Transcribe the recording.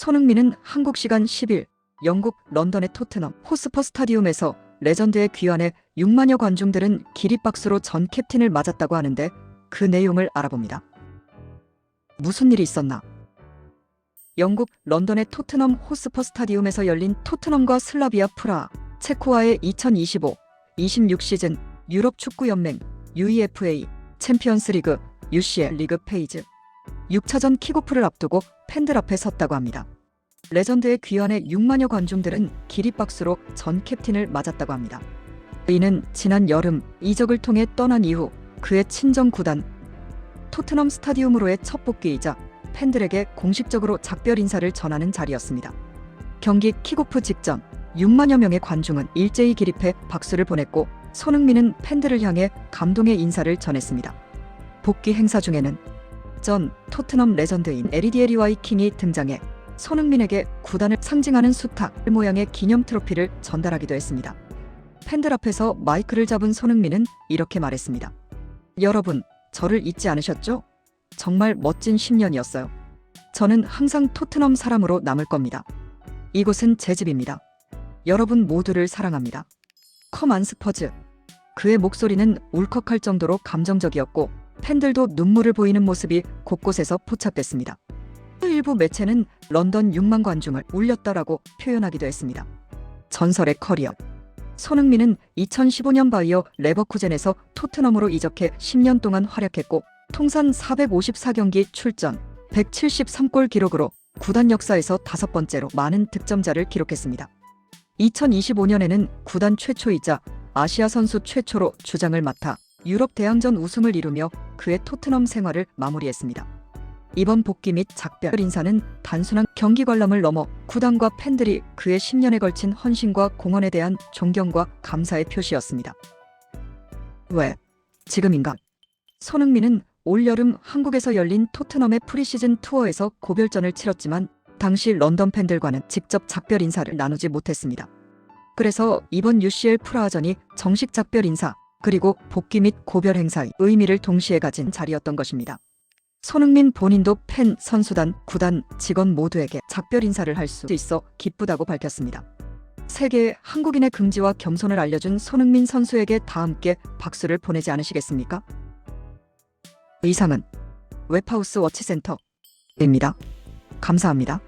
손흥민은 한국 시간 10일 영국 런던의 토트넘 호스퍼 스타디움에서 레전드의 귀환에 6만여 관중들은 기립박수로 전 캡틴을 맞았다고 하는데 그 내용을 알아봅니다. 무슨 일이 있었나? 영국 런던의 토트넘 호스퍼 스타디움에서 열린 토트넘과 슬라비아 프라 체코와의 2025 26 시즌 유럽 축구 연맹 UEFA 챔피언스 리그 UCL 리그 페이즈 6차전 킥오프를 앞두고 팬들 앞에 섰다고 합니다. 레전드의 귀환에 6만여 관중들은 기립박수로 전 캡틴을 맞았다고 합니다. 이는 지난 여름 이적을 통해 떠난 이후 그의 친정 구단 토트넘 스타디움으로의 첫 복귀이자 팬들에게 공식적으로 작별 인사를 전하는 자리였습니다. 경기 킥오프 직전 6만여 명의 관중은 일제히 기립해 박수를 보냈고 손흥민은 팬들을 향해 감동의 인사를 전했습니다. 복귀 행사 중에는 전 토트넘 레전드인 에리디에리 와이 킹이 등장해 손흥민에게 구단을 상징하는 수탉 모양의 기념 트로피를 전달하기도 했습니다. 팬들 앞에서 마이크를 잡은 손흥민은 이렇게 말했습니다. 여러분, 저를 잊지 않으셨죠? 정말 멋진 10년이었어요. 저는 항상 토트넘 사람으로 남을 겁니다. 이곳은 제 집입니다. 여러분 모두를 사랑합니다. 커만 스퍼즈. 그의 목소리는 울컥할 정도로 감정적이었고 팬들도 눈물을 보이는 모습이 곳곳에서 포착됐습니다. 일부 매체는 런던 6만 관중을 울렸다라고 표현하기도 했습니다. 전설의 커리어. 손흥민은 2015년 바이어 레버쿠젠에서 토트넘으로 이적해 10년 동안 활약했고 통산 454경기 출전, 173골 기록으로 구단 역사에서 다섯 번째로 많은 득점자를 기록했습니다. 2025년에는 구단 최초이자 아시아 선수 최초로 주장을 맡아 유럽 대항전 우승을 이루며 그의 토트넘 생활을 마무리했습니다. 이번 복귀 및 작별 인사는 단순한 경기 관람을 넘어 구단과 팬들이 그의 10년에 걸친 헌신과 공헌에 대한 존경과 감사의 표시였습니다. 왜? 지금인가? 손흥민은 올여름 한국에서 열린 토트넘의 프리시즌 투어에서 고별전을 치렀지만 당시 런던 팬들과는 직접 작별 인사를 나누지 못했습니다. 그래서 이번 UCL 프라하전이 정식 작별 인사 그리고 복귀 및 고별 행사의 의미를 동시에 가진 자리였던 것입니다. 손흥민 본인도 팬, 선수단, 구단, 직원 모두에게 작별 인사를 할 수 있어 기쁘다고 밝혔습니다. 세계의 한국인의 긍지와 겸손을 알려준 손흥민 선수에게 다 함께 박수를 보내지 않으시겠습니까? 이상은 웹하우스 워치센터입니다. 감사합니다.